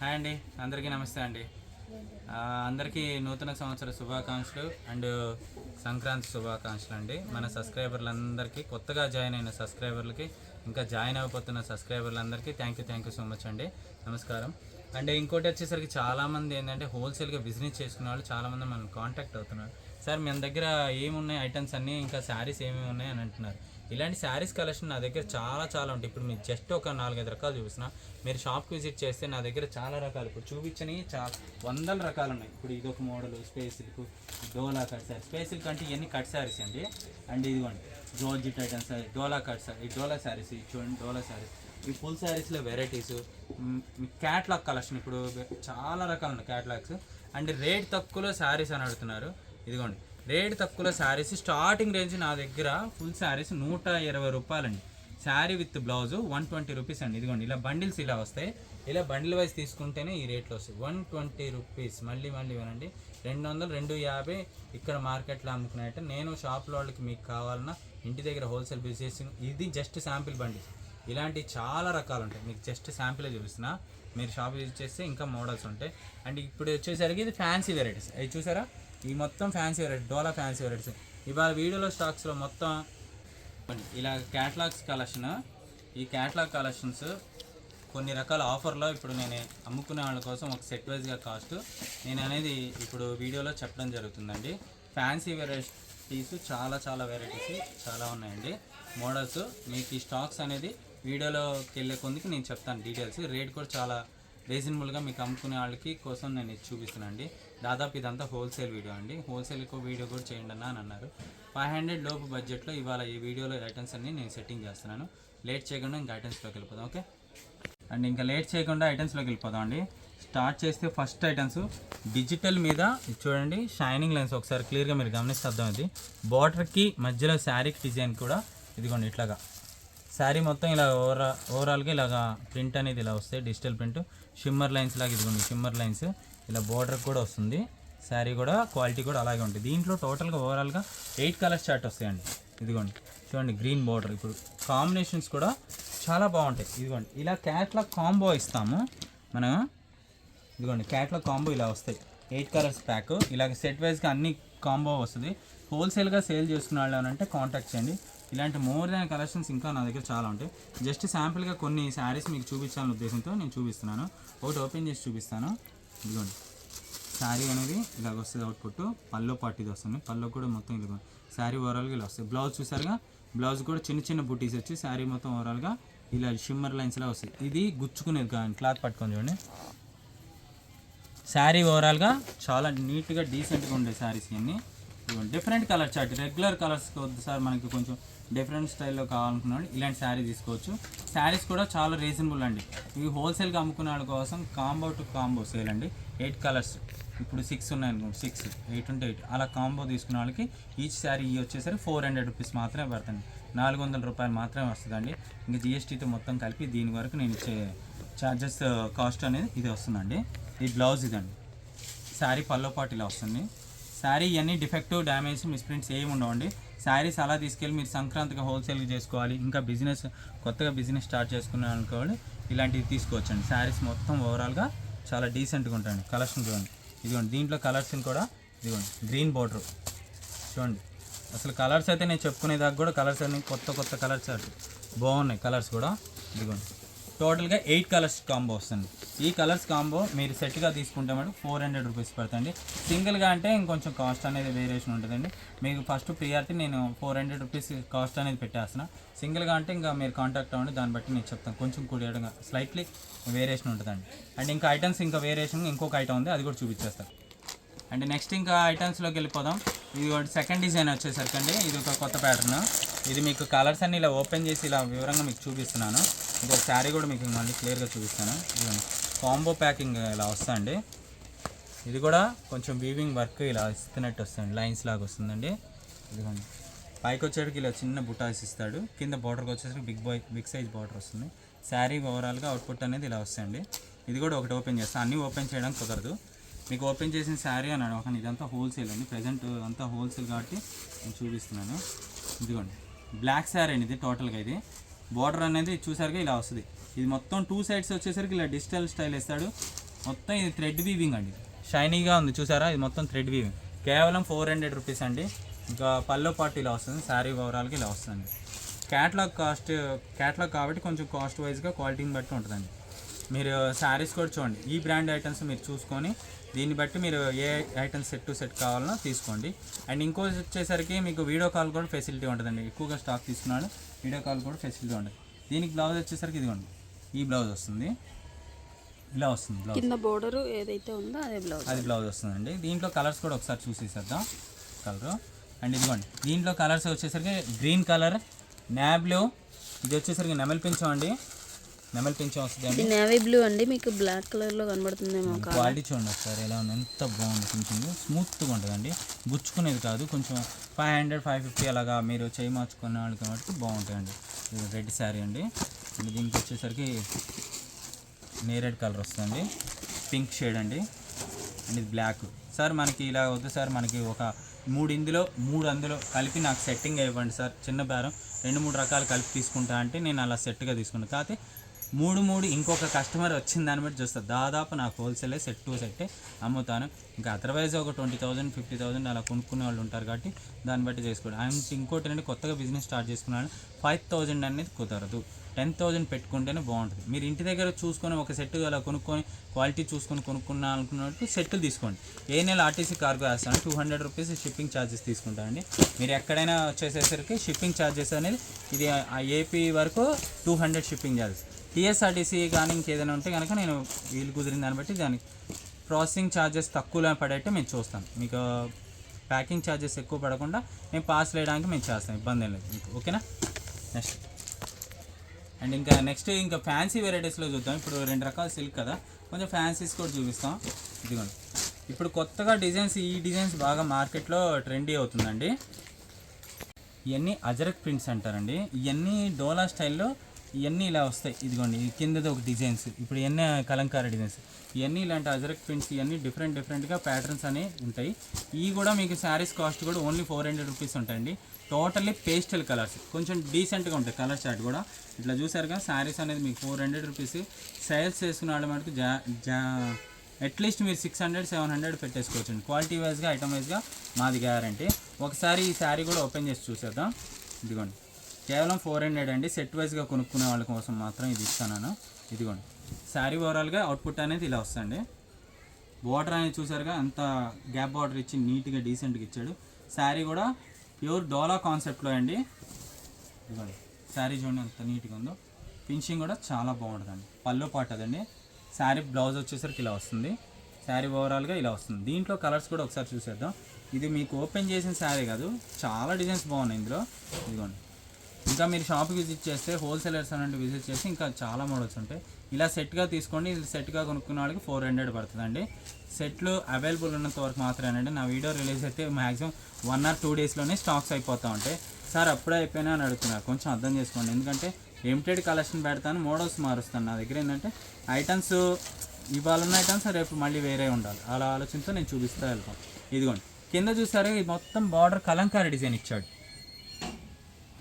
Hi అండి అందరికీ నమస్తే అండి. అందరికీ నూతన సంవత్సర శుభాకాంక్షలు అండ్ సంక్రాంతి శుభాకాంక్షలు అండి. మన సబ్స్క్రైబర్లందరికీ కొత్తగా జాయిన్ అయిన సబ్స్క్రైబర్లకి ఇంకా జాయిన్ అయిపోతున్న సబ్స్క్రైబర్లందరికీ thank you thank you so much అండి. నమస్కారం. అండ్ ఇంకోటి వచ్చేసరికి చాలామంది ఏంటంటే హోల్సేల్గా బిజినెస్ చేసుకునే వాళ్ళు చాలామంది మనం కాంటాక్ట్ అవుతున్నారు. సార్ మన దగ్గర ఏమున్నాయి ఐటమ్స్ అన్నీ? ఇంకా శారీస్ ఏమేమి ఉన్నాయి అని అంటున్నారు. ఇలాంటి శారీస్ కలెక్షన్ నా దగ్గర చాలా చాలా ఉంటాయి. ఇప్పుడు మీరు జస్ట్ ఒక నాలుగైదు రకాలు చూసిన మీరు షాప్కి విజిట్ చేస్తే నా దగ్గర చాలా రకాలు. ఇప్పుడు చూపించని చాలా వందల రకాలు ఉన్నాయి. ఇప్పుడు ఇది ఒక మోడల్ స్పేస్ సిల్క్ డోలా కట్ శారీ. స్పేస్ సిల్క్ అంటే ఇవన్నీ కట్ శారీస్ అండి. అండ్ ఇదిగోండి జోర్జిట్ ఐటమ్స్ డోలా కట్ శారీ ఈ డోలా శారీస్ ఈ చూడండి డోలా శారీస్. ఈ ఫుల్ శారీస్లో వెరైటీస్ క్యాట్లాగ్ కలెక్షన్ ఇప్పుడు చాలా రకాలు ఉన్నాయి క్యాట్లాగ్స్ అండ్ రేట్ తక్కువలో శారీస్ అని అడుగుతున్నారు. ఇదిగోండి రేట్ తక్కువలో శారీస్. స్టార్టింగ్ రేంజ్ నా దగ్గర ఫుల్ శారీస్ నూట ఇరవై రూపాయలండి. Sari with blouse one twenty rupees అండి. ఇదిగోండి ఇలా బండిల్స్ ఇలా వస్తాయి. ఇలా బండిల్ వైజ్ తీసుకుంటేనే ఈ రేట్లో వస్తాయి. One twenty rupees. మళ్ళీ మళ్ళీ వినండి. రెండు వందలు రెండు యాభై ఇక్కడ మార్కెట్లో అమ్ముకునేట నేను షాప్లో వాళ్ళకి మీకు కావాలన్నా ఇంటి దగ్గర హోల్సేల్ బిజినెస్ ఇది జస్ట్ శాంపిల్ బండిల్స్ ఇలాంటి చాలా రకాలు ఉంటాయి మీకు జస్ట్ శాంపిలే చూపిస్తున్నా. మీరు షాప్ యూజ్ చేస్తే ఇంకా మోడల్స్ ఉంటాయి. అండ్ ఇప్పుడు వచ్చేసరికి ఇది ఫ్యాన్సీ వెరైటీస్. అవి చూసారా? ఈ మొత్తం ఫ్యాన్సీ వెరైటీ డోలా ఫ్యాన్సీ వెరైటీస్. ఇవాళ వీడియోలో స్టాక్స్లో మొత్తం ఇలా క్యాటలాగ్స్ కలెక్షన్. ఈ క్యాటలాగ్ కలెక్షన్స్ కొన్ని రకాల ఆఫర్లో ఇప్పుడు నేను అమ్ముకునే వాళ్ళ కోసం ఒక సెట్ వైజ్గా కాస్ట్ నేను అనేది ఇప్పుడు వీడియోలో చెప్పడం జరుగుతుందండి. ఫ్యాన్సీ వెరైటీస్ చాలా చాలా వెరైటీస్ చాలా ఉన్నాయండి. మోడల్స్ మీకు ఈ స్టాక్స్ అనేది వీడియోలోకి వెళ్ళే కొందుకు నేను చెప్తాను డీటెయిల్స్. రేట్ కూడా చాలా రీజనబుల్గా మీకు అమ్ముకునే వాళ్ళకి కోసం నేను ఇది చూపిస్తున్నాను అండి దాదాపు ఇదంతా హోల్సేల్ వీడియో అండి. హోల్సేల్ ఎక్కువ వీడియో కూడా చేయండి అన్న అని అన్నారు. ఫైవ్ హండ్రెడ్ లోపు బడ్జెట్లో ఇవాళ ఈ వీడియోలో ఐటమ్స్ అన్ని నేను సెట్టింగ్ చేస్తున్నాను. లేట్ చేయకుండా ఇంకా ఐటమ్స్లోకి వెళ్ళిపోదాం ఓకే? అండ్ ఇంకా లేట్ చేయకుండా ఐటమ్స్లోకి వెళ్ళిపోదాం అండి. స్టార్ట్ చేస్తే ఫస్ట్ ఐటమ్స్ డిజిటల్ మీద చూడండి షైనింగ్ లెన్స్ ఒకసారి క్లియర్గా మీరు గమనిస్తాం ఇది బార్డర్కి మధ్యలో శారీకి డిజైన్ కూడా ఇదిగోండి ఇట్లాగా. శారీ మొత్తం ఇలా ఓవరా ఓవరాల్గా ఇలాగా ప్రింట్ అనేది ఇలా వస్తాయి డిజిటల్ ప్రింట్. షిమ్మర్ లైన్స్ లాగా ఇదిగోండి షిమ్మర్ లైన్స్. ఇలా బోర్డర్ కూడా వస్తుంది. శారీ కూడా క్వాలిటీ కూడా అలాగే ఉంటుంది. దీంట్లో టోటల్గా ఓవరాల్గా ఎయిట్ కలర్స్ చార్ట్ వస్తాయండి. ఇదిగోండి చూడండి గ్రీన్ బోర్డర్. ఇప్పుడు కాంబినేషన్స్ కూడా చాలా బాగుంటాయి. ఇదిగోండి ఇలా క్యాట్లాగ్ కాంబో ఇస్తాము. మనం ఇదిగోండి క్యాట్లా కాంబో ఇలా వస్తాయి. Eight colours pack. ఇలాగ సెట్ వైజ్గా అన్ని కాంబో వస్తుంది. హోల్సేల్గా సేల్ చేసుకున్న వాళ్ళు అంటే కాంటాక్ట్ చేయండి. ఇలాంటి మోర్ దాన్ కలెక్షన్స్ ఇంకా నా దగ్గర చాలా ఉంటాయి. జస్ట్ శాంపుల్గా కొన్ని శారీస్ మీకు చూపించాలనే ఉద్దేశంతో నేను చూపిస్తున్నాను. ఒకటి ఓపెన్ చేసి చూపిస్తాను. ఇదిగోండి. శారీ అనేది ఇలాగ వస్తుంది అవుట్పుట్. పల్లో పాటు ఇది వస్తుంది. పల్లో కూడా మొత్తం ఇదిగో శారీ ఓవరాల్గా ఇలా వస్తుంది. బ్లౌజ్ చూసారుగా? బ్లౌజ్ కూడా చిన్న చిన్న బుటీస్ వచ్చి శారీ మొత్తం ఓవరాల్గా ఇలా షిమ్మర్ లైన్స్లా వస్తాయి. ఇది గుచ్చుకునేది కానీ క్లాత్ పట్టుకొని చూడండి. శారీ ఓవరాల్గా చాలా నీట్గా డీసెంట్గా ఉండే శారీస్ ఇవన్నీ. Different colour chart regular colours వద్దు సార్ మనకి కొంచెం డిఫరెంట్ స్టైల్లో కావాలనుకున్నాడు ఇలాంటి శారీ తీసుకోవచ్చు. శారీస్ కూడా చాలా రీజనబుల్ అండి. ఇవి హోల్సేల్గా అమ్ముకునే వాళ్ళ కోసం కాంబో టు కాంబో సేల్ అండి. ఎయిట్ కలర్స్ ఇప్పుడు సిక్స్ ఉన్నాయి అనుకోండి. సిక్స్ ఎయిట్ ఉంటే ఎయిట్ అలా కాంబో తీసుకునే వాళ్ళకి ఈచ్ శారీ వచ్చేసరికి ఫోర్ హండ్రెడ్ రూపీస్ మాత్రమే పడుతుంది. నాలుగు వందల రూపాయలు మాత్రమే వస్తుందండి. ఇంకా జిఎస్టీతో మొత్తం కలిపి దీని వరకు నేను ఇచ్చే ఛార్జెస్ కాస్ట్ అనేది ఇది వస్తుందండి. ఈ బ్లౌజ్ ఇదండి. శారీ పల్లో పాటు ఇలా వస్తుంది. శారీ ఇవన్నీ డిఫెక్టివ్ డ్యామేజ్ మిస్ప్రింట్స్ ఏమి ఉండవండి. శారీస్ అలా తీసుకెళ్ళి మీరు సంక్రాంతిగా హోల్సేల్గా చేసుకోవాలి. ఇంకా బిజినెస్ కొత్తగా బిజినెస్ స్టార్ట్ చేసుకున్నాను అనుకోవాలి ఇలాంటివి తీసుకోవచ్చండి. శారీస్ మొత్తం ఓవరాల్గా చాలా డీసెంట్గా ఉంటాయండి. కలర్స్ చూడండి. ఇదిగోండి దీంట్లో కలర్స్ని కూడా ఇదిగోండి గ్రీన్ బార్డర్ చూడండి. అసలు కలర్స్ అయితే నేను చెప్పుకునే దాకా కూడా కలర్స్ అన్ని కొత్త కొత్త కలర్స్ బాగున్నాయి కలర్స్ కూడా. ఇదిగోండి. టోటల్గా ఎయిట్ కలర్స్ కాంబో వస్తుంది. ఈ కలర్స్ కాంబో మీరు సెట్గా తీసుకుంటే మటుకు ఫోర్ హండ్రెడ్ రూపీస్ పడుతుంది. సింగిల్గా అంటే ఇంకొంచెం కాస్ట్ అనేది వేరియేషన్ ఉంటుందండి. మీకు ఫస్ట్ ప్రియారిటీ నేను ఫోర్ హండ్రెడ్ రూపీస్ కాస్ట్ అనేది పెట్టేస్తున్నా. సింగిల్గా అంటే ఇంకా మీరు కాంటాక్ట్ అవ్వండి దాన్ని బట్టి నేను చెప్తాను. కొంచెం కూడియడంగా స్లైట్లీ వేరియేషన్ ఉంటుందండి. అండ్ ఇంకా ఐటమ్స్ ఇంకా వేరియేషన్ ఇంకొక ఐటమ్ ఉంది అది కూడా చూపించేస్తాను. అండ్ నెక్స్ట్ ఇంకా ఐటమ్స్లోకి వెళ్ళిపోదాం. ఇది ఒకటి సెకండ్ డిజైన్ వచ్చేసరికి అండి ఇది ఒక కొత్త ప్యాటర్న్. ఇది మీకు కలర్స్ అన్ని ఇలా ఓపెన్ చేసి ఇలా వివరంగా మీకు చూపిస్తున్నాను. ఇంకొక శారీ కూడా మీకు మళ్ళీ క్లియర్గా చూపిస్తాను. ఇదిగోండి. కాంబో ప్యాకింగ్ ఇలా వస్తుంది ఇది కూడా కొంచెం వీవింగ్ వర్క్ ఇలా ఇస్తున్నట్టు వస్తుంది లైన్స్ లాగా వస్తుందండి. ఇదిగోండి. పైకి వచ్చేటికి ఇలా చిన్న బుటాస్ ఇస్తాడు. కింద బార్డర్కి వచ్చేసరికి big boy big size border వస్తుంది. శారీ ఓవరాల్గా అవుట్పుట్ అనేది ఇలా వస్తుంది ఇది కూడా ఒకటి ఓపెన్ చేస్తాను అన్నీ ఓపెన్ చేయడం కుదరదు. మీకు ఓపెన్ చేసిన శారీ అన్నాడు ఒక ఇదంతా హోల్సేల్ అండి. ప్రజెంట్ అంతా హోల్సేల్ కాబట్టి నేను చూపిస్తున్నాను. ఇదిగోండి. బ్లాక్ శారీ అండి ఇది టోటల్గా ఇది. బార్డర్ అనేది చూసారుగా ఇలా వస్తుంది. ఇది మొత్తం టూ సైడ్స్ వచ్చేసరికి ఇలా డిజిటల్ స్టైల్ ఇస్తాడు మొత్తం ఇది థ్రెడ్ వీవింగ్ అండి. షైనీగా ఉంది చూసారా? ఇది మొత్తం థ్రెడ్ వీవింగ్. కేవలం ఫోర్ హండ్రెడ్ రూపీస్ అండి. ఇంకా పల్లో పాటు ఇలా వస్తుంది. శారీ ఓవరాల్కి ఇలా వస్తుంది. క్యాట్లాగ్ కాస్ట్ క్యాట్లాగ్ కాబట్టి కొంచెం కాస్ట్ వైజ్గా క్వాలిటీని బట్టి ఉంటుందండి. మీరు శారీస్ కూడా చూడండి. ఈ బ్రాండ్ ఐటమ్స్ మీరు చూసుకొని దీన్ని బట్టి మీరు ఏ ఐటమ్స్ సెట్ టు సెట్ కావాలనో తీసుకోండి. అండ్ ఇంకో వచ్చేసరికి మీకు వీడియో కాల్ కూడా ఫెసిలిటీ ఉంటుందండి. ఎక్కువగా స్టాక్ తీసుకున్నాడు వీడియో కాల్ కూడా ఫెసిలిటీ ఉంటుంది. దీనికి బ్లౌజ్ వచ్చేసరికి ఇదిగోండి. ఈ బ్లౌజ్ వస్తుంది. ఇలా వస్తుంది బ్లౌజ్ కింద బోర్డర్ ఏదైతే ఉందో అదే బ్లౌజ్ అది బ్లౌజ్ వస్తుందండి. దీంట్లో కలర్స్ కూడా ఒకసారి చూసేసేద్దాం. కలర్ అండ్ ఇదిగోండి. దీంట్లో కలర్స్ వచ్చేసరికి గ్రీన్ కలర్ నాబ్లో ఇది వచ్చేసరికి నెమలి అండి. నెమలి పింఛం వస్తుంది నేవీ బ్లూ అండి మీకు బ్లాక్ కలర్లో కనబడుతుందేమో క్వాలిటీ చూడండి ఒకసారి ఎలా ఉంది ఎంత బాగుంది పింఛింగ్ స్మూత్గా ఉంటుందండి. గుచ్చుకునేది కాదు కొంచెం ఫైవ్ హండ్రెడ్ ఫైవ్ ఫిఫ్టీ అలాగా మీరు చేయి మార్చుకునే వాళ్ళకి కాబట్టి బాగుంటాయండి. ఇది రెడ్ శారీ అండి. అండ్ దీనికి వచ్చేసరికి నేరేడ్ కలర్ వస్తుంది పింక్ షేడ్ అండి. అండ్ ఇది బ్లాక్. సార్ మనకి ఇలా వద్దు సార్ మనకి ఒక మూడు ఇందులో మూడు అందులో కలిపి నాకు సెట్టింగ్ ఇవ్వండి సార్. చిన్న బేరం. రెండు మూడు రకాలు కలిపి తీసుకుంటా అంటే నేను అలా సెట్గా తీసుకుంటాను కాకపోతే మూడు మూడు ఇంకొక కస్టమర్ వచ్చిన దాన్ని బట్టి చూస్తాను దాదాపు నాకు హోల్సేలే సెట్ టు సెట్ అమ్ముతాను. ఇంకా అదర్వైజ్ ఒక ట్వంటీ థౌసండ్ ఫిఫ్టీ థౌసండ్ అలా కొనుక్కునే వాళ్ళు ఉంటారు కాబట్టి దాన్ని బట్టి చేసుకోండి అండ్ ఇంకోటి ఏంటంటే కొత్తగా బిజినెస్ స్టార్ట్ చేసుకున్నాను ఫైవ్ థౌజండ్ అనేది కుదరదు. టెన్ థౌజండ్ పెట్టుకుంటేనే బాగుంటుంది. మీరు ఇంటి దగ్గర చూసుకొని ఒక సెట్ అలా కొనుక్కొని క్వాలిటీ చూసుకొని కొనుక్కున్నా అనుకున్నట్టు సెట్లు తీసుకోండి. ఏ నెల ఆర్టీసీ కార్గో వేస్తాను two hundred rupees shipping charges తీసుకుంటానండి. మీరు ఎక్కడైనా వచ్చేసేసరికి షిప్పింగ్ ఛార్జెస్ అనేది ఇది ఆ ఏపీ వరకు two hundred shipping charges TSRTC కానీ ఇంకేదైనా ఉంటే కనుక నేను వీలు కుదిరిన దాన్ని బట్టి దానికి ప్రాసెసింగ్ ఛార్జెస్ తక్కువలో పడేట్టు మేము చూస్తాం. మీకు ప్యాకింగ్ ఛార్జెస్ ఎక్కువ పడకుండా మేము పాస్ వేయడానికి మేము చేస్తాం. ఇబ్బంది ఏం లేదు మీకు. ఓకేనా? నెక్స్ట్ అండ్ ఇంకా నెక్స్ట్ ఇంకా ఫ్యాన్సీ వెరైటీస్లో చూద్దాం. ఇప్పుడు రెండు రకాల సిల్క్ కదా. కొంచెం ఫ్యాన్సీస్ కూడా చూపిస్తాం. ఇదిగోండి. ఇప్పుడు కొత్తగా డిజైన్స్ ఈ డిజైన్స్ బాగా మార్కెట్లో ట్రెండీ అవుతుందండి. ఇవన్నీ అజరక్ ప్రింట్స్ అంటారండి ఇవన్నీ డోలా స్టైల్లో ఇవన్నీ ఇలా వస్తాయి. ఇదిగోండి కిందది ఒక డిజైన్స్ ఇప్పుడు ఇవన్నీ కలంకార డిజైన్స్ ఇవన్నీ ఇలాంటి అజరక్ ప్రింట్స్ ఇవన్నీ డిఫరెంట్ డిఫరెంట్గా ప్యాటర్న్స్ అనేవి ఉంటాయి. ఇవి కూడా మీకు శారీస్ కాస్ట్ కూడా ఓన్లీ ఫోర్ హండ్రెడ్ రూపీస్ ఉంటాయండి. టోటల్లీ పేస్టల్ కలర్స్ కొంచెం డీసెంట్గా ఉంటాయి కలర్ చార్ట్ కూడా. ఇట్లా చూసారుగా శారీస్ అనేది మీకు ఫోర్ హండ్రెడ్ రూపీస్ సేల్స్ చేసుకున్న వాళ్ళు మటుకు జా జా అట్లీస్ట్ మీరు సిక్స్ హండ్రెడ్ సెవెన్ హండ్రెడ్ పెట్టేసుకోవచ్చు క్వాలిటీ వైజ్గా ఐటమ్ వైజ్గా మాది గ్యారంటీ ఒకసారి ఈ శారీ కూడా ఓపెన్ చేసి చూసేద్దాం. ఇదిగోండి. కేవలం ఫోర్ హండ్రెడ్ అండి. సెట్ వైజ్గా కొనుక్కునే వాళ్ళ కోసం మాత్రం ఇది ఇస్తాను ఇదిగోండి. శారీ ఓవరాల్గా అవుట్పుట్ అనేది ఇలా వస్తుంది బార్డర్ అనేది చూసారుగా అంత గ్యాప్ బార్డర్ ఇచ్చి నీట్గా డీసెంట్గా ఇచ్చాడు. శారీ కూడా ప్యూర్ డోలా కాన్సెప్ట్లో అండి. ఇదిగోండి. శారీ చూడండి ఎంత నీట్గా ఉందో. ఫినిషింగ్ కూడా చాలా బాగుంటుందండి. పళ్ళు పాటదండి శారీ బ్లౌజ్ వచ్చేసరికి ఇలా వస్తుంది. శారీ ఓవరాల్గా ఇలా వస్తుంది. దీంట్లో కలర్స్ కూడా ఒకసారి చూసేద్దాం. ఇది మీకు ఓపెన్ చేసిన శారీ కాదు. చాలా డిజైన్స్ బాగున్నాయి ఇందులో. ఇదిగోండి. ఇంకా మీరు షాప్కి విజిట్ చేస్తే హోల్సేలర్స్ అనంటే విజిట్ చేస్తే ఇంకా చాలా మోడల్స్ ఉంటాయి. ఇలా సెట్గా తీసుకోండి. ఇది సెట్గా కొనుక్కున్న వాళ్ళకి ఫోర్ హండ్రెడ్ పడుతుందండి. సెట్లు అవైలబుల్ ఉన్నంత వరకు మాత్రమేనండి నా వీడియో రిలీజ్ అయితే మ్యాక్సిమం వన్ ఆర్ టూ డేస్లోనే స్టాక్స్ అయిపోతూ ఉంటాయి. సార్ అప్పుడే అయిపోయినా అని అడుగుతున్నారు. కొంచెం అర్థం చేసుకోండి. ఎందుకంటే లిమిటెడ్ కలెక్షన్ పెడతాను మోడల్స్ మారుస్తాను. నా దగ్గర ఏంటంటే ఐటమ్స్ ఇవాళ ఉన్న ఐటమ్స్ రేపు మళ్ళీ వేరే ఉండాలి. అలా ఆలోచనతో నేను చూపిస్తూ వెళ్తాను. ఇదిగోండి. కింద చూసారు ఇది మొత్తం బార్డర్ కలంకారీ డిజైన్ ఇచ్చాడు.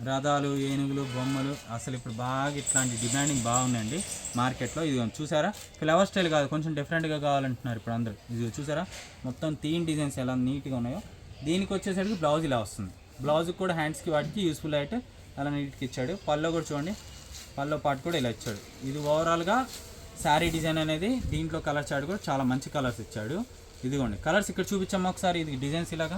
రథాలు ఏనుగులు బొమ్మలు అసలు ఇప్పుడు బాగా ఇట్లాంటి డిమాండింగ్ బాగున్నాయండి మార్కెట్లో. ఇది చూసారా? ఫ్లవర్ స్టైల్ కాదు కొంచెం డిఫరెంట్గా కావాలంటున్నారు ఇప్పుడు అందరూ. ఇది చూసారా? మొత్తం తీన్ డిజైన్స్ ఎలా నీట్గా ఉన్నాయో. దీనికి వచ్చేసరికి బ్లౌజ్ ఇలా వస్తుంది. బ్లౌజ్ కూడా హ్యాండ్స్కి వాటికి యూస్ఫుల్ అయితే అలా నీట్కి ఇచ్చాడు. పల్లో కూడా చూడండి పల్లో పాటు కూడా ఇలా ఇచ్చాడు. ఇది ఓవరాల్గా శారీ డిజైన్ అనేది దీంట్లో కలర్ చార్ట్ కూడా చాలా మంచి కలర్స్ ఇచ్చాడు. ఇదిగోండి కలర్స్ ఇక్కడ చూపించమ్మా ఒకసారి. ఇది డిజైన్స్ ఇలాగా.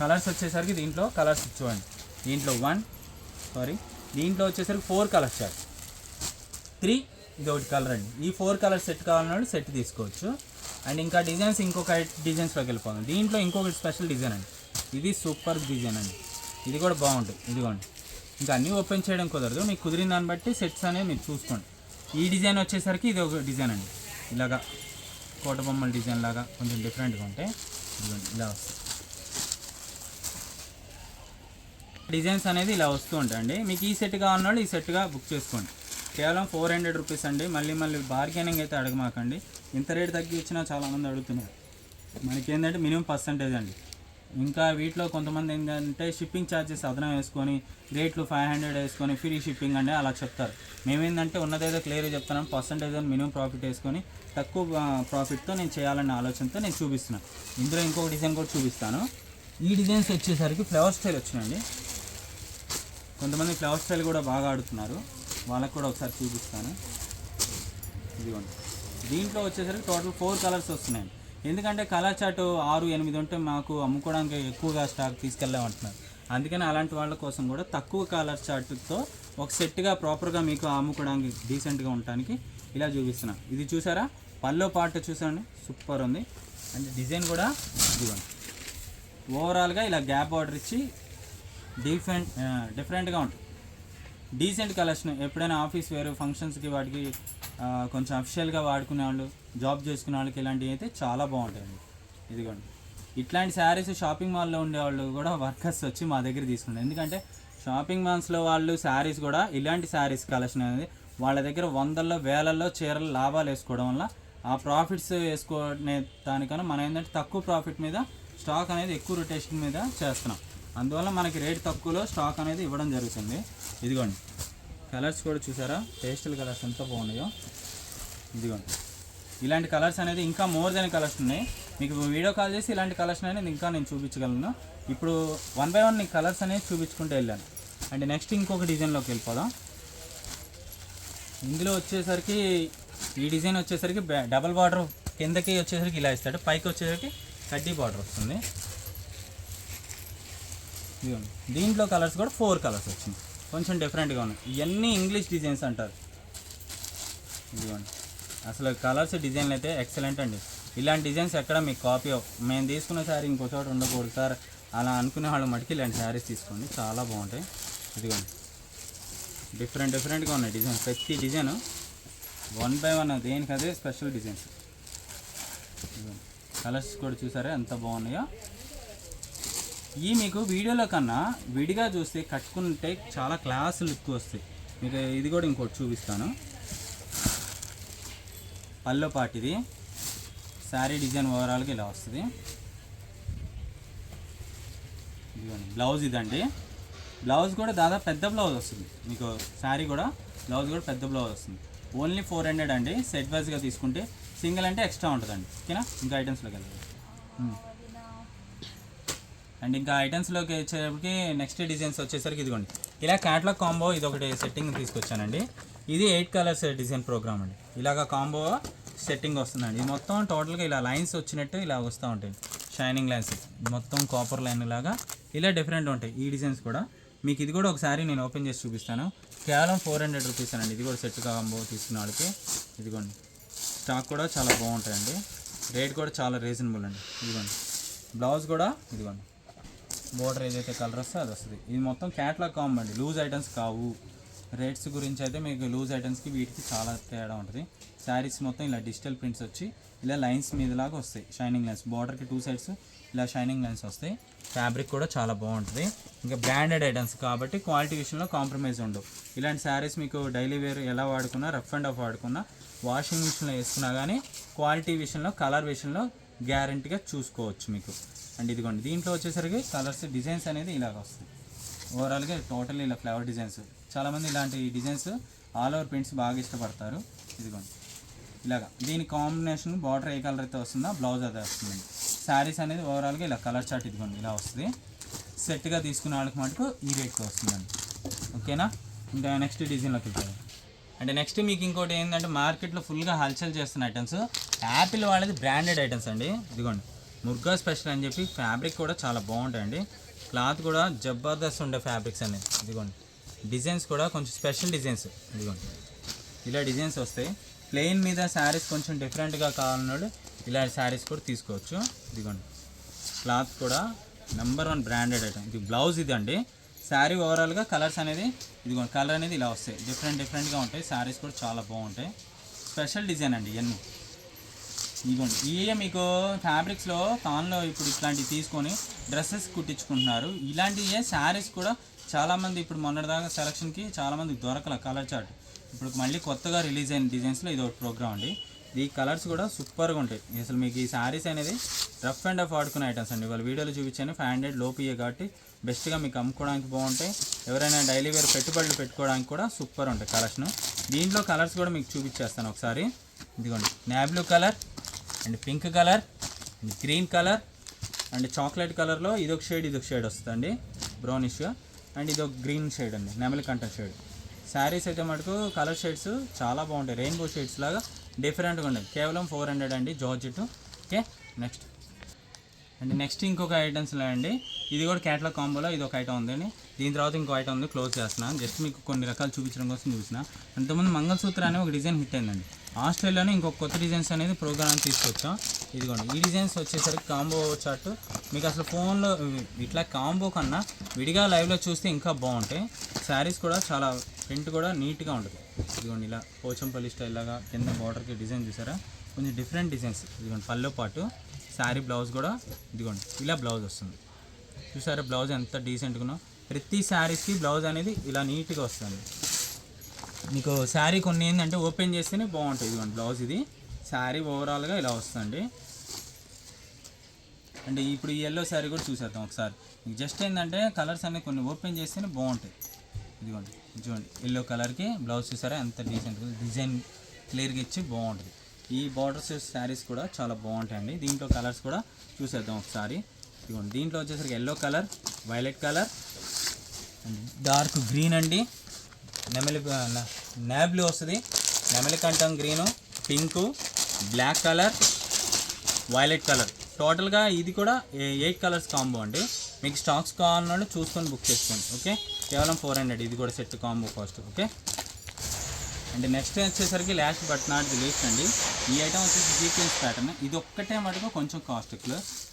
కలర్స్ వచ్చేసరికి దీంట్లో కలర్స్ చూడండి దీంట్లో వన్ సారీ దీంట్లో వచ్చేసరికి ఫోర్ కలర్స్ చార్ట్ త్రీ ఇది ఒకటి కలర్ అండి. ఈ ఫోర్ కలర్ సెట్ కావాలన్నాడు సెట్ తీసుకోవచ్చు. అండ్ ఇంకా డిజైన్స్ ఇంకొక డిజైన్స్లోకి వెళ్ళిపోదాం. దీంట్లో ఇంకొకటి స్పెషల్ డిజైన్ అండి. ఇది సూపర్ డిజైన్ అండి. ఇది కూడా బాగుంటుంది. ఇదిగోండి. ఇంకా అన్నీ ఓపెన్ చేయడం కుదరదు. మీకు కుదిరిన దాన్ని బట్టి సెట్స్ అనేవి మీరు చూసుకోండి. ఈ డిజైన్ వచ్చేసరికి ఇది ఒక డిజైన్ అండి. ఇలాగా కోట బొమ్మల డిజైన్ లాగా కొంచెం డిఫరెంట్గా ఉంటే ఇదిగోండి ఇలా వస్తుంది. డిజైన్స్ అనేది ఇలా వస్తూ ఉంటాయండి. మీకు ఈ సెట్ కావాలన్నాడు ఈ సెట్గా బుక్ చేసుకోండి. కేవలం ఫోర్ హండ్రెడ్ రూపీస్ అండి. మళ్ళీ మళ్ళీ బార్గెనింగ్ అయితే అడగమాకండి. ఇంత రేట్ తగ్గి ఇచ్చినా అడుగుతున్నారు. మనకి ఏంటంటే మినిమం పర్సంటేజ్ అండి. ఇంకా వీటిలో కొంతమంది ఏంటంటే షిప్పింగ్ ఛార్జెస్ అదనం వేసుకొని రేట్లు ఫైవ్ హండ్రెడ్ వేసుకొని ఫ్రీ షిప్పింగ్ అండి అలా చెప్తారు. మేమేందంటే ఉన్నదేదో క్లియర్గా చెప్తున్నాం. పర్సంటేజ్ అని మినిమం ప్రాఫిట్ వేసుకొని తక్కువ ప్రాఫిట్తో నేను చేయాలనే ఆలోచనతో నేను చూపిస్తున్నాను ఇందులో ఇంకొక డిజైన్ కూడా చూపిస్తాను. ఈ డిజైన్స్ వచ్చేసరికి ఫ్లవర్ స్టైల్ వచ్చినాయండి. కొంతమంది ఫ్లవర్ స్టైల్ కూడా బాగా ఆడుతున్నారు. వాళ్ళకి కూడా ఒకసారి చూపిస్తాను. ఇదిగోండి. దీంట్లో వచ్చేసరికి టోటల్ ఫోర్ కలర్స్ వస్తున్నాయి ఎందుకంటే కలర్ చార్ట్ ఆరు ఎనిమిది ఉంటే మాకు అమ్ముకోవడానికి ఎక్కువగా స్టాక్ తీసుకెళ్ళామంటున్నారు అందుకని అలాంటి వాళ్ళ కోసం కూడా తక్కువ కలర్ చార్ట్తో ఒక సెట్గా ప్రాపర్గా మీకు అమ్ముకోవడానికి డీసెంట్గా ఉండటానికి ఇలా చూపిస్తున్నాను ఇది చూసారా? పల్లో పాట చూసాను సూపర్ ఉంది. అండ్ డిజైన్ కూడా ఇదిగోండి. ఓవరాల్గా ఇలా గ్యాప్ ఆర్డర్ ఇచ్చి డిఫరెంట్ డిఫరెంట్గా ఉంటుంది. డీసెంట్ కలెక్షన్ ఎప్పుడైనా ఆఫీస్ వేరు ఫంక్షన్స్కి వాటికి కొంచెం అఫిషియల్గా వాడుకునే వాళ్ళు జాబ్ చేసుకునే వాళ్ళకి ఇలాంటివి అయితే చాలా బాగుంటాయండి. ఇదిగోండి. ఇట్లాంటి శారీస్ షాపింగ్ మాల్లో ఉండేవాళ్ళు కూడా వర్కర్స్ వచ్చి మా దగ్గర తీసుకుంటారు. ఎందుకంటే షాపింగ్ మాల్స్లో వాళ్ళు శారీస్ కూడా ఇలాంటి శారీస్ కలెక్షన్ అనేది వాళ్ళ దగ్గర వందల్లో వేలల్లో చీరలు లాభాలు వేసుకోవడం వల్ల ఆ ప్రాఫిట్స్ వేసుకునే దానికన్నా మనం ఏంటంటే తక్కువ ప్రాఫిట్ మీద స్టాక్ అనేది ఎక్కువ రొటేషన్ మీద చేస్తున్నాం. అందువల్ల మనకి రేట్ తక్కువలో స్టాక్ అనేది ఇవ్వడం జరుగుతుంది. ఇదిగోండి. కలర్స్ కూడా చూసారా? పేస్టల్ కలర్స్ ఎంత బాగున్నాయో. ఇదిగోండి. ఇలాంటి కలర్స్ అనేది ఇంకా మోర్ దెన్ కలర్స్ ఉన్నాయి. మీకు వీడియో కాల్ చేసి ఇలాంటి కలర్స్ అనేది ఇంకా నేను చూపించగలను. ఇప్పుడు వన్ బై వన్ కలర్స్ అనేది చూపించుకుంటూ వెళ్ళాను. అండ్ నెక్స్ట్ ఇంకొక డిజైన్లోకి వెళ్ళిపోదాం. ఇందులో వచ్చేసరికి ఈ డిజైన్ వచ్చేసరికి డబల్ బార్డర్ కిందకి వచ్చేసరికి ఇలా ఇస్తాడు. పైకి వచ్చేసరికి కడ్డీ బార్డర్ వస్తుంది. ఇదిగోండి. దీంట్లో కలర్స్ కూడా ఫోర్ కలర్స్ వచ్చింది. కొంచెం డిఫరెంట్గా ఉన్నాయి. ఇవన్నీ ఇంగ్లీష్ డిజైన్స్ అంటారు. ఇదిగోండి. అసలు కలర్స్ డిజైన్లు అయితే ఎక్సలెంట్ అండి. ఇలాంటి డిజైన్స్ ఎక్కడ మీకు కాపీ మేము తీసుకున్న శారీ ఇంకో చోట ఉండకూడదు సార్. అలా అనుకునే వాళ్ళు మటుకి ఇలాంటి శారీస్ తీసుకోండి. చాలా బాగుంటాయి. ఇదిగోండి. డిఫరెంట్ డిఫరెంట్గా ఉన్నాయి డిజైన్ ప్రతి డిజైన్ వన్ బై వన్ దేనికి అదే స్పెషల్ డిజైన్స్ కలర్స్ కూడా చూసారా? ఎంత బాగున్నాయో? ఈ మీకు వీడియోలో కన్నా విడిగా చూస్తే కట్టుకుంటే చాలా క్లాస్ లుక్ వస్తాయి. మీకు ఇది కూడా ఇంకోటి చూపిస్తాను. పల్లో పాటిది. శారీ డిజైన్ ఓవరాల్గా ఇలా వస్తుంది. ఇదిగోండి బ్లౌజ్ ఇదండి. బ్లౌజ్ కూడా దాదాపు పెద్ద బ్లౌజ్ వస్తుంది. మీకు శారీ కూడా బ్లౌజ్ కూడా పెద్ద బ్లౌజ్ వస్తుంది. ఓన్లీ ఫోర్ హండ్రెడ్ అండి. సెట్ వైజ్గా తీసుకుంటే సింగిల్ అంటే ఎక్స్ట్రా ఉంటుందండి. ఓకేనా? ఇంకా ఐటమ్స్లోకి వెళ్ళాలి అండ్ ఇంకా ఐటమ్స్లోకి వచ్చేటప్పటికి నెక్స్ట్ డిజైన్స్ వచ్చేసరికి ఇదిగోండి. ఇలా క్యాట్లాగ్ కాంబో ఇది ఒకటి సెట్టింగ్ తీసుకొచ్చానండి. ఇది ఎయిట్ కలర్స్ డిజైన్ ప్రోగ్రామ్ అండి. ఇలాగ కాంబో సెట్టింగ్ వస్తుందండి. ఇది మొత్తం టోటల్గా ఇలా లైన్స్ వచ్చినట్టు ఇలా వస్తూ ఉంటాయి. షైనింగ్ లైన్స్ మొత్తం కాపర్ లైన్ లాగా ఇలా డిఫరెంట్ ఉంటాయి ఈ డిజైన్స్ కూడా. మీకు ఇది కూడా ఒకసారి నేను ఓపెన్ చేసి చూపిస్తాను. కేవలం ఫోర్ హండ్రెడ్ రూపీస్ అండి ఇది కూడా సెట్ కాంబో తీసుకున్న వాళ్ళకి. ఇదిగోండి. స్టాక్ కూడా చాలా బాగుంటాయండి. రేట్ కూడా చాలా రీజనబుల్ అండి. ఇదిగోండి. బ్లౌజ్ కూడా ఇదిగోండి. బోర్డర్ ఏదైతే కలర్ వస్తే అది వస్తుంది. ఇది మొత్తం క్యాట్లాగ్ కాంబో అండి. లూజ్ ఐటమ్స్ కావు. రేట్స్ గురించి అయితే మీకు లూజ్ ఐటమ్స్కి వీటికి చాలా తేడా ఉంటుంది. శారీస్ మొత్తం ఇలా డిజిటల్ ప్రింట్స్ వచ్చి ఇలా లైన్స్ మీదలాగా వస్తాయి. షైనింగ్ లైన్స్ బార్డర్కి టూ సైడ్స్ ఇలా షైనింగ్ లైన్స్ వస్తాయి. ఫ్యాబ్రిక్ కూడా చాలా బాగుంటుంది. ఇంకా బ్రాండెడ్ ఐటమ్స్ కాబట్టి క్వాలిటీ విషయంలో కాంప్రమైజ్ ఉండవు. ఇలాంటి శారీస్ మీకు డైలీ వేర్ ఎలా వాడుకున్నా రఫ్ అండ్ ఆఫ్ వాడుకున్నా వాషింగ్ మిషన్లో వేసుకున్నా కానీ క్వాలిటీ విషయంలో కలర్ విషయంలో గ్యారంటీగా చూసుకోవచ్చు మీకు. అండ్ ఇదిగోండి దీంట్లో వచ్చేసరికి కలర్స్ డిజైన్స్ అనేది ఇలాగ వస్తుంది ఓవరాల్గా టోటల్ ఇలా ఫ్లవర్ డిజైన్స్ చాలామంది ఇలాంటి డిజైన్స్ ఆల్ ఓవర్ ప్రింట్స్ బాగా ఇష్టపడతారు. ఇదిగోండి ఇలాగా. దీని కాంబినేషన్ బార్డర్ ఏ కలర్ అయితే వస్తుందో బ్లౌజ్ అదే వస్తుందండి. శారీస్ అనేది ఓవరాల్గా ఇలా కలర్ చార్ట్ ఇదిగోండి ఇలా వస్తుంది. సెట్గా తీసుకునే వాళ్ళకి మటుకు ఈ రేట్కి వస్తుందండి. ఓకేనా ఇంకా నెక్స్ట్ డిజైన్లోకి వెళ్తాను అంటే నెక్స్ట్ మీకు ఇంకోటి ఏంటంటే మార్కెట్లో ఫుల్గా హల్చల్ చేస్తున్న ఐటమ్స్ యాపిల్ వాళ్ళది బ్రాండెడ్ ఐటమ్స్ అండి. ఇదిగోండి. ముర్గా స్పెషల్ అని చెప్పి ఫ్యాబ్రిక్ కూడా చాలా బాగుంటాయండి. క్లాత్ కూడా జబర్దస్త్ ఉండే ఫ్యాబ్రిక్స్ అండి. ఇదిగోండి. డిజైన్స్ కూడా కొంచెం స్పెషల్ డిజైన్స్. ఇదిగోండి. ఇలా డిజైన్స్ వస్తాయి. ప్లెయిన్ మీద శారీస్ కొంచెం డిఫరెంట్గా కావాలన్నాడు ఇలాంటి శారీస్ కూడా తీసుకోవచ్చు. ఇదిగోండి. క్లాత్ కూడా నెంబర్ వన్ బ్రాండెడ్ ఐటమ్. ఇది బ్లౌజ్ ఇది అండి శారీ ఓవరాల్గా కలర్స్ అనేది ఇదిగోండి కలర్ అనేది ఇలా వస్తాయి. డిఫరెంట్ డిఫరెంట్గా ఉంటాయి. శారీస్ కూడా చాలా బాగుంటాయి. స్పెషల్ డిజైన్ అండి ఇవన్నీ ఇదిగోండి. ఇవే మీకు ఫ్యాబ్రిక్స్లో కాన్లో ఇప్పుడు ఇట్లాంటివి తీసుకొని డ్రెస్సెస్ కుట్టించుకుంటున్నారు. ఇలాంటివే శారీస్ కూడా చాలామంది ఇప్పుడు మొన్నటిదాకా సెలక్షన్కి చాలామంది దొరకల కలర్ చార్ట్ ఇప్పుడు మళ్ళీ కొత్తగా రిలీజ్ అయిన డిజైన్స్లో ఇది ఒక ప్రోగ్రామ్ అండి. ఈ కలర్స్ కూడా సూపర్గా ఉంటాయి. అసలు మీకు ఈ శారీస్ అనేది రఫ్ అండ్ అఫ్ ఆడుకునే ఐటమ్స్ అండి. వాళ్ళ వీడియోలో చూపించాను. ఫైవ్ హండ్రెడ్ లోపియే కాబట్టి బెస్ట్గా మీకు అమ్ముకోవడానికి బాగుంటాయి. ఎవరైనా డైలీ వేర్ పెట్టుబడులు పెట్టుకోవడానికి కూడా సూపర్ ఉంటాయి కలర్స్ను దీంట్లో కలర్స్ కూడా మీకు చూపించేస్తాను ఒకసారి. ఇదిగోండి. నాబ్లూ colour and pink colour and green colour and chocolate కలర్లో ఇదొక షేడ్ ఇదొక షేడ్ వస్తుందండి. బ్రౌనిష్గా అండ్ ఇదొక గ్రీన్ షేడ్ అండి నెమలి కంట షేడ్ శారీస్ అయితే మటుకు కలర్ షేడ్స్ చాలా బాగుంటాయి. రెయిన్బో షేడ్స్ లాగా డిఫరెంట్గా ఉన్నాయి కేవలం ఫోర్ హండ్రెడ్ అండి georgette okay next and next ఇంకొక ఐటమ్స్ అండి. ఇది కూడా క్యాట్లాగ్ కాంబోలో ఇది ఒక ఐటమ్ ఉందండి. దీని తర్వాత ఇంకో ఐటమ్ ఉంది క్లోజ్ చేస్తున్నాను. జస్ట్ మీకు కొన్ని రకాలు చూపించడం కోసం చూసిన అంతకుముందు మంగళసూత్ర అనే ఒక డిజైన్ హిట్ అయిందండి. ఆస్ట్రేలియాలో ఇంకొక కొత్త డిజైన్స్ అనేది ప్రోగ్రామ్ తీసుకొచ్చాం? ఇదిగోండి ఈ డిజైన్స్ వచ్చేసరికి కాంబో చార్ట్ మీకు అసలు ఫోన్లో ఇట్లా కాంబో కన్నా విడిగా లైవ్లో చూస్తే ఇంకా బాగుంటాయి. శారీస్ కూడా చాలా ప్రింట్ కూడా నీట్గా ఉంటుంది. ఇదిగోండి ఇలా పోచంపల్లి స్టైల్ లాగా కింద బార్డర్కి డిజైన్ చూసారా? కొంచెం డిఫరెంట్ డిజైన్స్ ఇదిగోండి పల్లో పాటు శారీ బ్లౌజ్ కూడా ఇదిగోండి ఇలా బ్లౌజ్ వస్తుంది. చూసారా బ్లౌజ్ ఎంత డీసెంట్గానో ప్రతి శారీస్కి బ్లౌజ్ అనేది ఇలా నీట్గా వస్తుంది. మీకు శారీ కొన్ని ఏంటంటే ఓపెన్ చేస్తేనే బాగుంటుంది ఇదిగోండి బ్లౌజ్ ఇది. శారీ ఓవరాల్గా ఇలా వస్తుంది. అంటే ఇప్పుడు ఈ ఎల్లో శారీ కూడా చూసేద్దాం ఒకసారి. మీకు జస్ట్ ఏంటంటే కలర్స్ అనేవి కొన్ని ఓపెన్ చేస్తేనే బాగుంటాయి. ఇదిగోండి చూడండి ఎల్లో కలర్కి బ్లౌజ్ చూసారా? ఎంత డీసెంట్ డిజైన్ క్లియర్గా ఇచ్చి బాగుంటుంది. ఈ బార్డర్స్ శారీస్ కూడా చాలా బాగుంటాయండి. దీంట్లో కలర్స్ కూడా చూసేద్దాం ఒకసారి. ఇదిగోండి దీంట్లో వచ్చేసరికి yellow colour violet colour dark green అండి. నెమలి నాబ్లూ వస్తుంది. నెమలి కంఠం green pink black colour violet colour టోటల్గా ఇది కూడా ఎయిట్ కలర్స్ కాంబో అండి. మీకు స్టాక్స్ కావాలన్నా చూసుకొని బుక్ చేసుకోండి ఓకే కేవలం ఫోర్ హండ్రెడ్ ఇది కూడా set combo cost okay and next వచ్చేసరికి last but not the least అండి ఈ ఐటమ్ వచ్చేసి సీక్వెన్స్ ప్యాటర్న్ ఇది ఒక్కటే మటుకు కొంచెం cost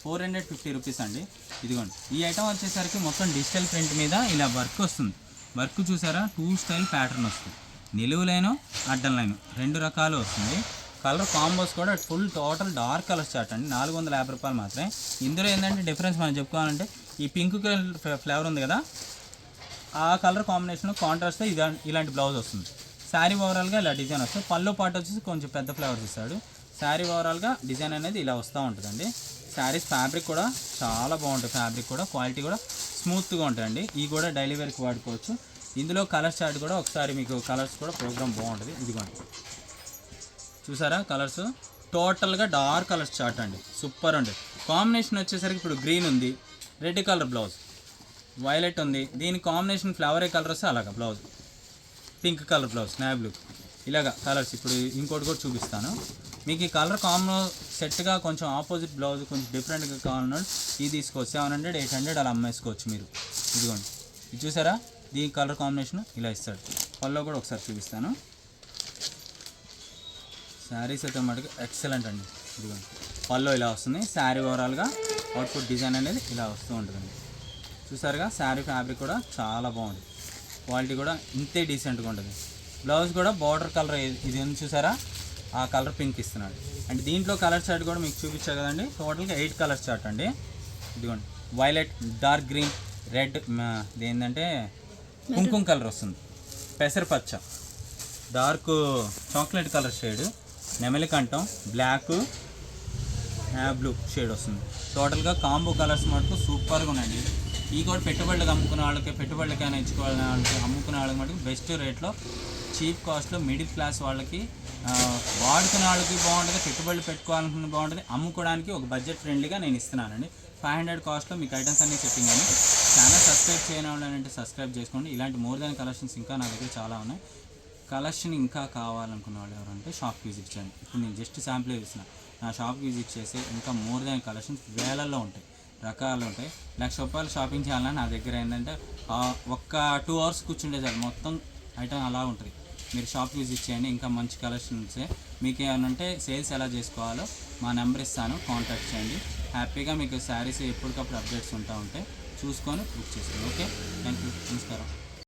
four hundred fifty rupees అండి. ఇదిగోండి ఈ ఐటమ్ వచ్చేసరికి మొత్తం డిజిటల్ ప్రింట్ మీద ఇలా వర్క్ వస్తుంది. వర్క్ చూసారా? టూ స్టైల్ ప్యాటర్న్ వస్తుంది. నిలువు లైను అడ్డం లైను రెండు రకాలు వస్తుంది. కలర్ కాంబోస్ కూడా full total dark colour chart అండి. నాలుగు వందల యాభై రూపాయలు మాత్రమే. ఇందులో ఏంటంటే డిఫరెన్స్ మనం చెప్పుకోవాలంటే ఈ పింక్ కలర్ ఫ్లేవర్ ఉంది కదా? ఆ కలర్ కాంబినేషన్ కాంట్రాస్ట్ ఇది ఇలాంటి బ్లౌజ్ వస్తుంది. శారీ ఓవరాల్గా ఇలా డిజైన్ వస్తుంది. పళ్ళు పాటు వచ్చేసి కొంచెం పెద్ద ఫ్లేవర్స్ ఇస్తాడు. శారీ ఓవరాల్గా డిజైన్ అనేది ఇలా వస్తూ ఉంటుందండి. శారీస్ ఫ్యాబ్రిక్ కూడా చాలా బాగుంటుంది ఫ్యాబ్రిక్ కూడా. క్వాలిటీ కూడా స్మూత్గా ఉంటాయండి. ఇవి కూడా డైలీ వేర్కి వాడుకోవచ్చు. ఇందులో కలర్ చార్ట్ కూడా ఒకసారి మీకు కలర్స్ కూడా ప్రోగ్రామ్ బాగుంటుంది. ఇదిగోండి. చూసారా కలర్స్? టోటల్గా డార్క్ కలర్స్ చార్ట్ అండి. సూపర్ అండి. కాంబినేషన్ వచ్చేసరికి ఇప్పుడు గ్రీన్ ఉంది రెడ్ కలర్ బ్లౌజ్. వైలెట్ ఉంది. దీని కాంబినేషన్ ఫ్లవర్ కలర్ వస్తే అలాగా బ్లౌజ్. పింక్ కలర్ బ్లౌజ్ స్నాబ్లూ బ్లూ. ఇలాగా కలర్స్. ఇప్పుడు ఇంకోటి కూడా చూపిస్తాను. మీకు ఈ కలర్ కాంబో సెట్గా కొంచెం ఆపోజిట్ బ్లౌజ్ కొంచెం డిఫరెంట్గా కావాలన్నాడు ఇది తీసుకోవచ్చు. సెవెన్ హండ్రెడ్ ఎయిట్ హండ్రెడ్ అలా అమ్మేసుకోవచ్చు మీరు. ఇదిగోండి. ఇది చూసారా? దీని కలర్ కాంబినేషన్ ఇలా ఇస్తాడు. పల్లో కూడా ఒకసారి చూపిస్తాను. శారీస్ అయితే మటుకు ఎక్సలెంట్ అండి. ఇదిగోండి. పల్లో ఇలా వస్తుంది. శారీ ఓవరాల్గా అవుట్పుట్ డిజైన్ అనేది ఇలా వస్తూ ఉంటుందండి. చూసారుగా? శారీ ఫ్యాబ్రిక్ కూడా చాలా బాగుంది. క్వాలిటీ కూడా ఇంతే డీసెంట్గా ఉంటుంది. బ్లౌజ్ కూడా బార్డర్ కలర్ ఇది ఉంది చూసారా? ఆ కలర్ పింక్ ఇస్తున్నాడు. అండ్ దీంట్లో కలర్ చార్ట్ కూడా మీకు చూపించా కదండి. టోటల్గా ఎయిట్ కలర్ చార్ట్ అండి. ఇదిగోండి వైలెట్ డార్క్ గ్రీన్ రెడ్ ఇది ఏంటంటే కుంకుమ కలర్ వస్తుంది. పెసరపచ్చ డార్క్ చాక్లెట్ కలర్ షేడ్ నెమలి కంఠం బ్లాక్ బ్లూ షేడ్ వస్తుంది. టోటల్గా కాంబో కలర్స్ మటుకు సూపర్గా ఉన్నాయండి. ఈ కూడా పెట్టుబడులకు అమ్ముకునే వాళ్ళకి పెట్టుబడులకైనా ఇచ్చుకోవాలనే వాళ్ళకి అమ్ముకునే వాళ్ళకి మటుకు బెస్ట్ రేట్లో చీప్ కాస్ట్లో మిడిల్ క్లాస్ వాళ్ళకి వాడుకున్న వాడుకునే వాళ్ళకి బాగుంటుంది పెట్టుబడులు పెట్టుకోవాలనుకున్న బాగుంటుంది అమ్ముకోవడానికి ఒక బడ్జెట్ ఫ్రెండ్లీగా నేను ఇస్తున్నానండి. ఫైవ్ హండ్రెడ్ కాస్ట్లో మీకు ఐటమ్స్ అన్నీ సెట్టింగ్ అని ఛానల్ సబ్స్క్రైబ్ చేయని వాళ్ళంటే సబ్స్క్రైబ్ చేసుకోండి. ఇలాంటి మోర్ దాన్ కలెక్షన్స్ ఇంకా నా దగ్గర చాలా ఉన్నాయి. కలెక్షన్ ఇంకా కావాలనుకున్న వాళ్ళు ఎవరంటే షాప్కి విజిట్ చేయండి. ఇప్పుడు నేను జస్ట్ శాంపుల్ ఇస్తున్నాను నా షాప్కి విజిట్ చేసి ఇంకా మోర్ దాన్ కలెక్షన్స్ వేలల్లో ఉంటాయి రకాలు ఉంటాయి. లక్ష రూపాయలు షాపింగ్ చేయాలన్నా నా దగ్గర ఏంటంటే ఒక్క టూ అవర్స్ కూర్చుంటే చాలు. మొత్తం ఐటమ్ అలా ఉంటుంది. మీరు షాప్ విజిట్ చేయండి ఇంకా మంచి కలెక్షన్స్ మీకు ఏమైనా ఉంటే సేల్స్ ఎలా చేసుకోవాలో మా నెంబర్ ఇస్తాను కాంటాక్ట్ చేయండి. హ్యాపీగా మీకు శారీస్ ఎప్పటికప్పుడు అప్డేట్స్ ఉంటా ఉంటాయి చూసుకొని బుక్ చేసుకోండి. ఓకే థ్యాంక్ యూ నమస్కారం.